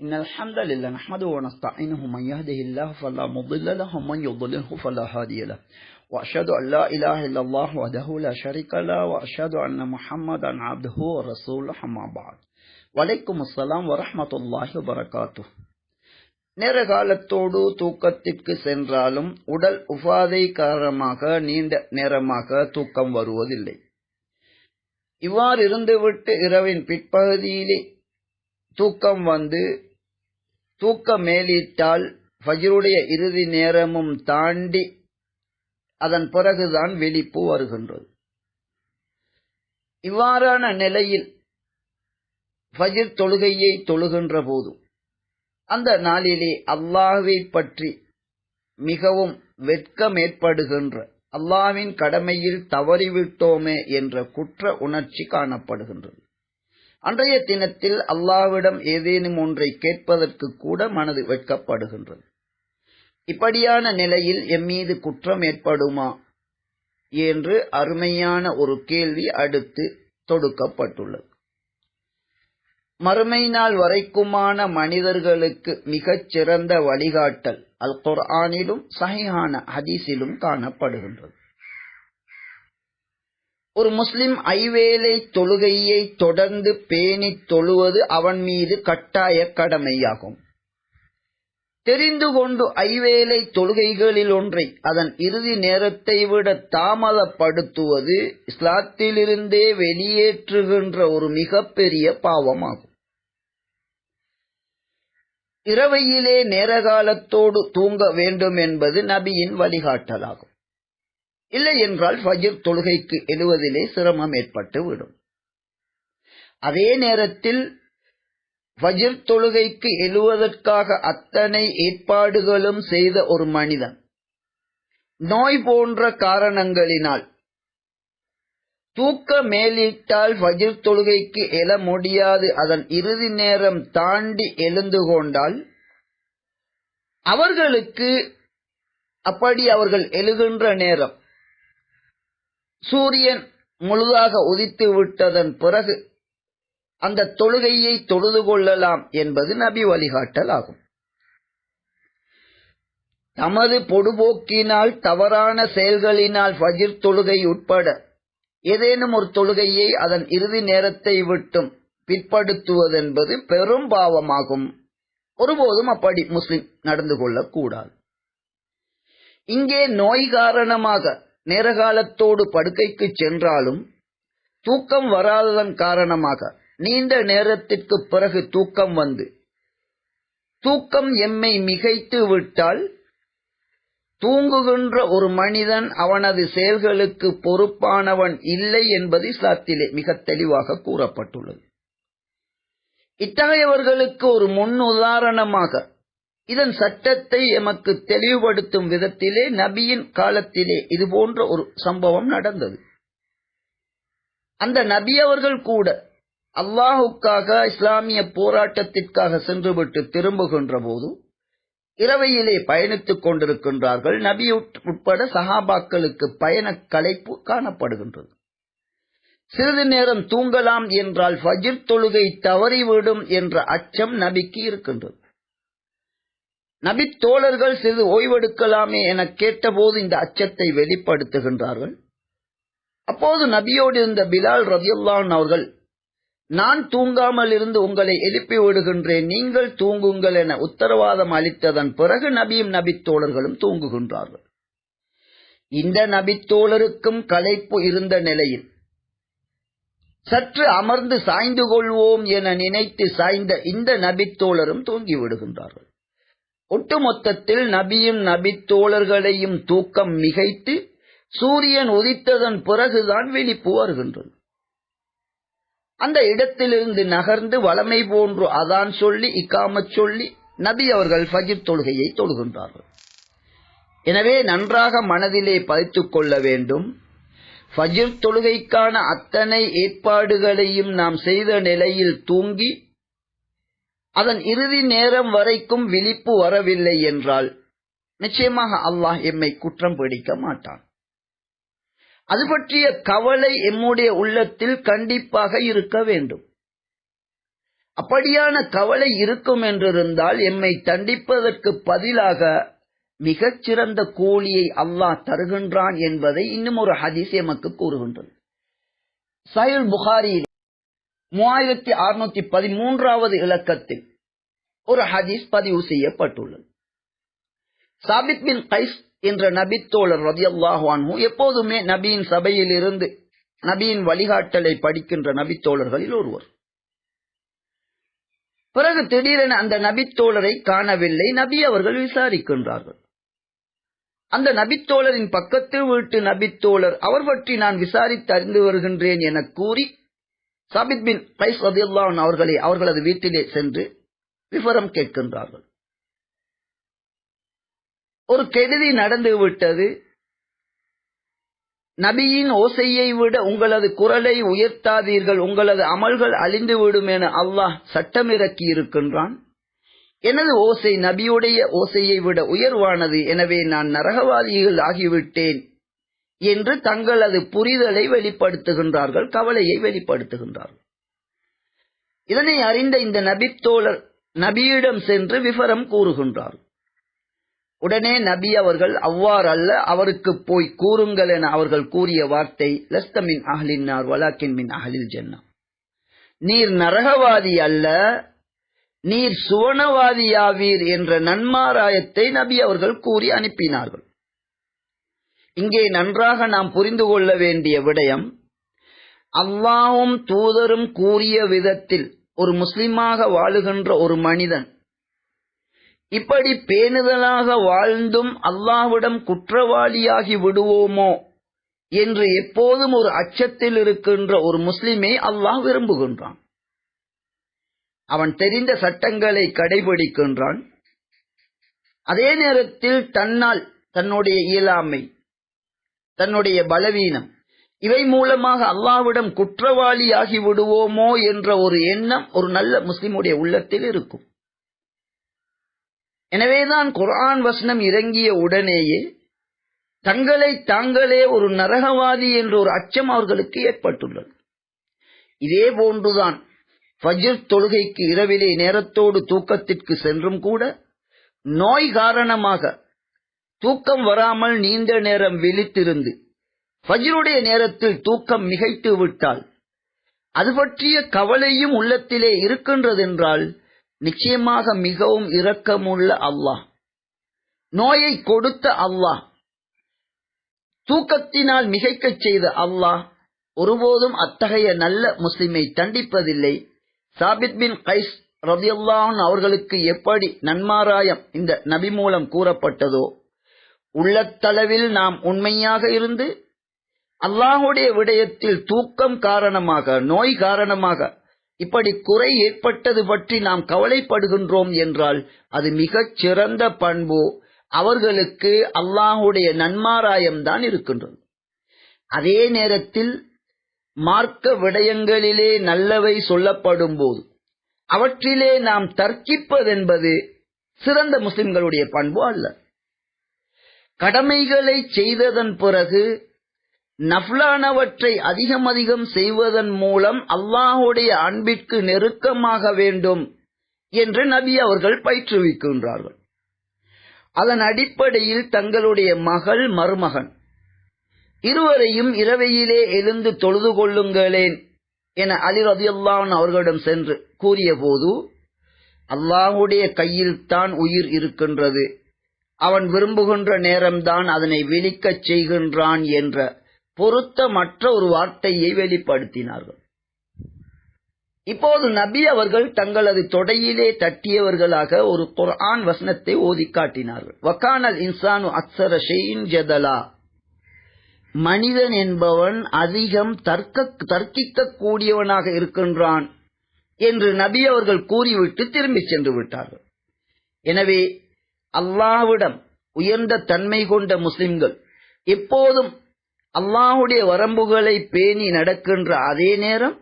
إن الحمد لله نحمده ونستعينه من يهده الله فلا مضل له ومن يضلله فلا هادي له وأشهد أن لا إله إلا الله وحده لا شريك له وأشهد أن محمدا عبده ورسوله أما بعد வலைக்கும் அஸ்லாம் வரமத்துல்லாஹி வரகாத்து நேர காலத்தோடு தூக்கத்திற்கு சென்றாலும் உடல் உபாதை காரணமாக நீண்ட நேரமாக தூக்கம் வருவதில்லை இவ்வாறு இருந்துவிட்டு இரவின் பிற்பகுதியிலே தூக்கம் வந்து தூக்க மேலீட்டால் ஃபஜ்ருடைய இறுதி நேரமும் தாண்டி அதன் பிறகுதான் வெளிப்பு வருகின்றது. இவ்வாறான நிலையில் ஃபஜிர் தொழுகையை தொழுகின்ற போதும் அந்த நாளிலே அல்லாஹ்வை பற்றி மிகவும் வெட்கம் ஏற்படுகின்ற அல்லாஹ்வின் கடமையில் தவறிவிட்டோமே என்ற குற்ற உணர்ச்சி காணப்படுகின்றது. அன்றைய தினத்தில் அல்லாவிடம் ஏதேனும் ஒன்றை கேட்பதற்கு கூட மனது வெட்கப்படுகின்றது. இப்படியான நிலையில் எம்மீது குற்றம் ஏற்படுமா என்று அருமையான ஒரு கேள்வி அடுத்து தொடுக்கப்பட்டுள்ளது. மறுமை நாள் வரைக்குமான மனிதர்களுக்கு மிகச் சிறந்த வழிகாட்டல் அல் குர்ஆனிலும் சஹிஹான ஹதீஸிலும் காணப்படுகின்றது. ஒரு முஸ்லிம் ஐவேளை தொழுகையை தொடர்ந்து பேணி தொழுவது அவன் மீது கட்டாய கடமையாகும். தெரிந்து கொண்டு ஐவேளை தொழுகைகளில் ஒன்றை அதன் இறுதி நேரத்தை விட தாமதப்படுத்துவது இஸ்லாத்திலிருந்தே வெளியேற்றுகின்ற ஒரு மிகப்பெரிய பாவமாகும். இரவையிலே நேரகாலத்தோடு தூங்க வேண்டும் என்பது நபியின் வழிகாட்டலாகும். இல்லை என்றால் ஃபஜிர் தொழுகைக்கு எழுவதிலே சிரமம் ஏற்பட்டு விடும். அதே நேரத்தில் ஃபஜிர் தொழுகைக்கு எழுவதற்காக அத்தனை ஏற்பாடுகளும் செய்த ஒரு மனிதன் நோய் போன்ற காரணங்களினால் தூக்க மேலிட்டால் ஃபஜிர் தொழுகைக்கு எழ முடியாது. அதன் இறுதி நேரம் தாண்டி எழுந்து கொண்டால் அவர்களுக்கு அப்படி அவர்கள் எழுகின்ற நேரம் சூரியன் முழுதாக உதித்து விட்டதன் பிறகு அந்த தொழுகையை தொழுது கொள்ளலாம் என்பது நபி வழிகாட்டல் ஆகும். தமது பொடுபோக்கினால் தவறான செயல்களினால் ஃபஜிர் தொழுகை உட்பட ஏதேனும் ஒரு தொழுகையை அதன் இறுதி நேரத்தை விட்டும் பிற்படுத்துவதென்பது பெரும் பாவமாகும். ஒருபோதும் அப்படி முஸ்லிம் நடந்து கொள்ளக்கூடாது. இங்கே நோய் காரணமாக நேரகாலத்தோடு படுக்கைக்கு சென்றாலும் தூக்கம் வராததன் காரணமாக நீண்ட நேரத்திற்கு பிறகு தூக்கம் வந்து. தூக்கம் எம்மை மிகைத்து விட்டால் தூங்குகின்ற ஒரு மனிதன் அவனது செயல்களுக்கு பொறுப்பானவன் இல்லை என்பது இஸ்லாத்திலே மிக தெளிவாக கூறப்பட்டுள்ளது. இத்தகையவர்களுக்கு ஒரு முன் உதாரணமாக இதன் சட்டத்தை எமக்கு தெளிவுபடுத்தும் விதத்திலே நபியின் காலத்திலே இது போன்ற ஒரு சம்பவம் நடந்தது. அந்த நபி அவர்கள் கூட அல்லாஹுக்காக இஸ்லாமிய போராட்டத்திற்காக சென்றுவிட்டு திரும்புகின்ற போது இரவையிலே பயணித்துக் கொண்டிருக்கின்றார்கள். நபி உட்பட சஹாபாக்களுக்கு பயண களைப்பு காணப்படுகின்றது. சிறிது நேரம் தூங்கலாம் என்றால் ஃபஜிர் தொழுகை தவறிவிடும் என்ற அச்சம் நபிக்கு இருக்கின்றது. நபி தோழர்கள் சிறிது ஓய்வெடுக்கலாமே என கேட்டபோது இந்த அச்சத்தை வெளிப்படுத்துகின்றார்கள். அப்போது நபியோடு இருந்த பிலால் ரபியுல்லான் அவர்கள் நான் தூங்காமல் இருந்து உங்களை எழுப்பி விடுகின்றேன். நீங்கள் தூங்குங்கள் என உத்தரவாதம் அளித்ததன் பிறகு நபியும் நபித்தோழர்களும் தூங்குகின்றார்கள். இந்த நபித்தோழருக்கும் களைப்பு இருந்த நிலையில் சற்று அமர்ந்து சாய்ந்து கொள்வோம் என நினைத்து சாய்ந்த இந்த நபித்தோழரும் தூங்கி விடுகின்றார்கள் ஒட்டுமொத்தத்தில் நபியும் நபித்தோழர்களையும் தூக்கம் மிகைத்து சூரியன் உதித்ததன் பிறகுதான் விழிப்பு வருகின்றது. அந்த இடத்திலிருந்து நகர்ந்து வளமை போன்று அதான் சொல்லி இக்காமச் சொல்லி நபி அவர்கள் ஃபஜிர் தொழுகையை தொழுகின்றார்கள். எனவே நன்றாக மனதிலே பதித்துக் கொள்ள வேண்டும். ஃபஜிர் தொழுகைக்கான அத்தனை ஏற்பாடுகளையும் நாம் செய்த நிலையில் தூங்கி அதன் இறுதி நேரம் வரைக்கும் விழிப்பு வரவில்லை என்றால் நிச்சயமாக அல்லாஹ் எம்மை குற்றம் பிடிக்க மாட்டான். அது பற்றிய கவலை எம்முடைய உள்ளத்தில் கண்டிப்பாக இருக்க வேண்டும். அப்படியான கவலை இருக்கும் என்றிருந்தால் எம்மை தண்டிப்பதற்கு பதிலாக மிகச்சிறந்த கூலியை அல்லாஹ் தருகின்றான் என்பதை இன்னும் ஒரு ஹதீஸ் எமக்கு கூறுகின்றது. சயுல் புகாரியில் மூவாயிரத்தி அறுநூத்தி பதிமூன்றாவது இலக்கத்தில் ஒரு ஹதீஸ் பதிவு செய்யப்பட்டுள்ளது. சாபித் பின் கைஸ் என்ற நபித்தோழர் ரதியல்லாஹு அன்ஹு எப்போதுமே நபியின் சபையில் இருந்து நபியின் வழிகாட்டலை படிக்கின்ற நபித்தோழர்களில் ஒருவர். பிறகு திடீரென அந்த நபித்தோழரை காணவில்லை நபி அவர்கள் விசாரிக்கின்றார்கள். அந்த நபித்தோழரின் பக்கத்து வீட்டு நபித்தோழர் அவர் பற்றி நான் விசாரித்து அறிந்து வருகின்றேன் என கூறி சாபித் பின் கைஸ் ரதியுல்லான் அவர்களை அவர்களது வீட்டிலே சென்று விவரம் கேட்கின்றார்கள். ஒரு கெடுதி நடந்து விட்டது. நபியின் ஓசையை விட உங்களது குரலை உயர்த்தாதீர்கள் உங்களது அமல்கள் அழிந்துவிடும் என அல்லாஹ் சட்டமிறக்கி இருக்கின்றான். எனது ஓசை நபியுடைய ஓசையை விட உயர்வானது. எனவே நான் நரகவாதிகள் ஆகிவிட்டேன். என்று தங்களது புரிதலை வெளிப்படுத்துகின்றார்கள் கவலையை வெளிப்படுத்துகின்றார்கள். இதனை அறிந்த இந்த நபித்தோழர் நபியிடம் சென்று விவரம் கூறுகின்றார். உடனே நபி அவர்கள் அவ்வாறு அல்ல அவருக்கு போய் கூறுங்கள் என அவர்கள் கூறிய வார்த்தை லஸ்தமின் அகலின்னார் வலாக்கின் மின் அகலில் ஜென்னா. நீர் நரகவாதி அல்ல நீர் சுவனவாதியாவீர் என்ற நன்மாராயத்தை நபி அவர்கள் கூறி அனுப்பினார்கள். இங்கே நன்றாக நாம் புரிந்து கொள்ள வேண்டிய விடயம் அல்லாவும் தூதரும் கூறிய விதத்தில் ஒரு முஸ்லிமாக வாழுகின்ற ஒரு மனிதன் இப்படி பேணுதலாக வாழ்ந்தும் அல்லாவிடம் குற்றவாளியாகி விடுவோமோ என்று எப்போதும் ஒரு அச்சத்தில் இருக்கின்ற ஒரு முஸ்லிமை அல்லாஹ் விரும்புகின்றான். அவன் தெரிந்த சட்டங்களை கடைபிடிக்கின்றான். அதே நேரத்தில் தன்னால் தன்னுடைய இயலாமை தன்னுடைய பலவீனம். இவை மூலமாக அல்லாவிடம் குற்றவாளியாகி விடுவோமோ என்ற ஒரு எண்ணம் ஒரு நல்ல முஸ்லிமுடைய உள்ளத்தில் இருக்கும். எனவேதான் குர்ஆன் வசனம் இறங்கிய உடனேயே தங்களை தாங்களே ஒரு நரகவாதி என்ற ஒரு அச்சம் அவர்களுக்கு ஏற்பட்டுள்ளது. இதே போன்றுதான் ஃபஜிர் தொழுகைக்கு இரவிலே நேரத்தோடு தூக்கத்திற்கு சென்றும் கூட நோய் காரணமாக தூக்கம் வராமல் நீண்ட நேரம் விழித்திருந்து ஃபஜ்ருடைய நேரத்தில் தூக்கம் மிகைத்து விட்டால் அது பற்றிய கவலையும் உள்ளத்திலே இருக்கின்றதென்றால் நிச்சயமாக மிகவும் இரக்கமுள்ள அல்லாஹ் நோயை கொடுத்த அல்லாஹ் தூக்கத்தினால் மிகைக்கச் செய்த அல்லாஹ் ஒருபோதும் அத்தகைய நல்ல முஸ்லிமை தண்டிப்பதில்லை. சாபித் பின் கைஸ் ரதியுல்லான் அவர்களுக்கு எப்படி நன்மாராயம் இந்த நபி மூலம் கூறப்பட்டதோ உள்ளத்தளவில் நாம் உண்மையாக இருந்து அல்லாஹுடைய விடயத்தில் தூக்கம் காரணமாக நோய் காரணமாக இப்படி குறை ஏற்பட்டது பற்றி நாம் கவலைப்படுகின்றோம் என்றால் அது மிகச் சிறந்த பண்பு. அவர்களுக்கு அல்லாஹுடைய நன்மாராயம்தான் இருக்கின்றது. அதே நேரத்தில் மார்க்க விடயங்களிலே நல்லவை சொல்லப்படும் போது அவற்றிலே நாம் தர்க்கிப்பதென்பது சிறந்த முஸ்லிம்களுடைய பண்பு அல்ல. கடமைகளை செய்ததன் பிறகு நஃப்லானவற்றை அதிகம் அதிகம் செய்வதன் மூலம் அல்லாஹுடைய அன்பிற்கு நெருக்கமாக வேண்டும் என்று நபி அவர்கள் பயிற்றுவிக்கின்றார்கள். அதன் அடிப்படையில் தங்களுடைய மகள் மருமகன். இருவரையும் இரவையிலே எழுந்து தொழுது கொள்ளுங்களேன் என அலி ரதியுல்லான் அவர்களிடம் சென்று கூறிய போது அல்லாஹுடைய கையில் தான் உயிர் இருக்கின்றது. அவன் விரும்புகின்ற நேரம்தான் அதனை விழிக்கச் செய்கின்றான் என்ற பொருத்தமற்ற ஒரு வார்த்தையை வெளிப்படுத்தினார்கள். இப்போது நபி அவர்கள் தங்களது தொடையிலே தட்டியவர்களாக ஒரு குர்ஆன் வசனத்தை ஓதி காட்டினார்கள். வக்கானல் இன்சானு அக்சர ஷெயின் ஜதலா. மனிதன் என்பவன் அதிகம் தர்க்க தர்க்கிக்க கூடியவனாக இருக்கின்றான் என்று நபி அவர்கள் கூறிவிட்டு திரும்பி சென்று விட்டார்கள். எனவே அல்லாவிடம் உயர்ந்த தன்மை கொண்ட முஸ்லிம்கள். எப்போதும் அல்லாஹுடைய வரம்புகளை பேணி நடக்கின்ற அதே நேரம்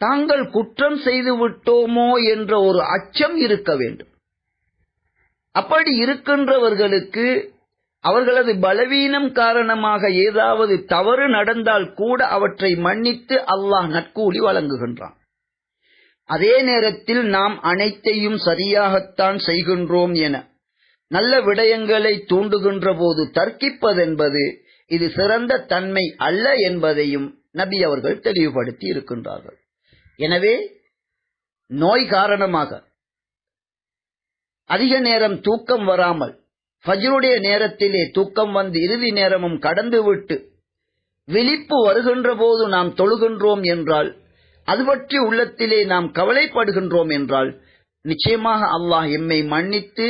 தாங்கள் குற்றம் செய்து விட்டோமோ என்ற ஒரு அச்சம் இருக்க வேண்டும். அப்படி இருக்கின்றவர்களுக்கு அவர்களது பலவீனம் காரணமாக ஏதாவது தவறு நடந்தால் கூட அவற்றை மன்னித்து அல்லாஹ் நற்கூலி வழங்குகின்றான். அதே நேரத்தில் நாம் அனைத்தையும் சரியாகத்தான் செய்கின்றோம் என நல்ல விடயங்களை தூண்டுகின்ற போது தர்க்கிப்பதென்பது இது சிறந்த தன்மை அல்ல என்பதையும் நபி அவர்கள் தெளிவுபடுத்தி இருக்கின்றார்கள். எனவே நோய் காரணமாக அதிக நேரம் தூக்கம் வராமல் ஃபஜ்ருடைய நேரத்திலே தூக்கம் வந்து இறுதி நேரமும் கடந்துவிட்டு விழிப்பு வருகின்ற போது நாம் தொழுகின்றோம் என்றால் அது பற்றி உள்ளத்திலே நாம் கவலைப்படுகின்றோம் என்றால் நிச்சயமாக அல்லாஹ் எம்மை மன்னித்து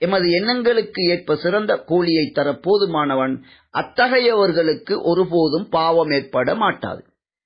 எமது எண்ணங்களுக்கு ஏற்ப சிறந்த கூலியை தர போதுமானவன் அத்தகையவர்களுக்கு ஒருபோதும் பாவம் ஏற்பட மாட்டாது.